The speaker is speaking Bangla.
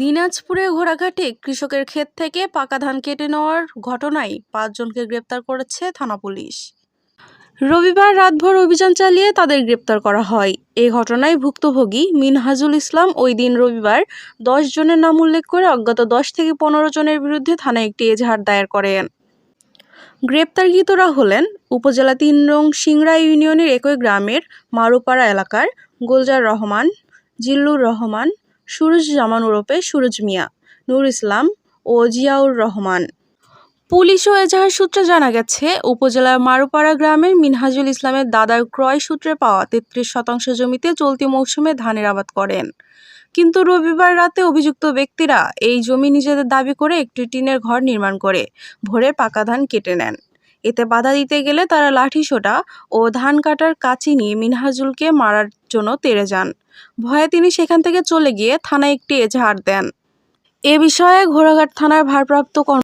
দিনাজপুরে ঘোড়াঘাটে কৃষকের ক্ষেত থেকে পাকা ধান কেটে নেওয়ার ঘটনায় পাঁচজনকে গ্রেপ্তার করেছে থানা পুলিশ। রবিবার রাতভর অভিযান চালিয়ে তাদের গ্রেপ্তার করা হয়। এই ঘটনায় ভুক্তভোগী মিনহাজুল ইসলাম ওই দিন রবিবার দশ জনের নাম উল্লেখ করে অজ্ঞাত দশ থেকে পনেরো জনের বিরুদ্ধে থানায় একটি এজাহার দায়ের করেন। গ্রেপ্তারকৃতরা হলেন উপজেলা তিন নং সিংড়া ইউনিয়নের একই গ্রামের মারুপাড়া এলাকার গোলজার রহমান, জিল্লুর রহমান সুরজ জামান ওরফে সুরজ মিয়া, নূর ইসলাম ও জিয়াউর রহমান। পুলিশ ও এজাহার সূত্রে জানা গেছে, উপজেলার মারুপাড়া গ্রামের মিনহাজুল ইসলামের দাদার ক্রয় সূত্রে পাওয়া তেত্রিশ শতাংশ জমিতে চলতি মৌসুমে ধানের আবাদ করেন। কিন্তু রবিবার রাতে অভিযুক্ত ব্যক্তিরা এই জমি নিজেদের দাবি করে একটি টিনের ঘর নির্মাণ করে ভোরে পাকা ধান কেটে নেন। এতে বাধা দিতে গেলে তারা লাঠিসোঁটা ও ধান কাটার কাঁচি নিয়ে মিনহাজুলকে মারার জন্য তেড়ে যান। ভয়ে তিনি সেখান থেকে চলে গিয়ে থানায় একটি এজাহার দেন। এ বিষয়ে ঘোড়াঘাট থানার ভারপ্রাপ্ত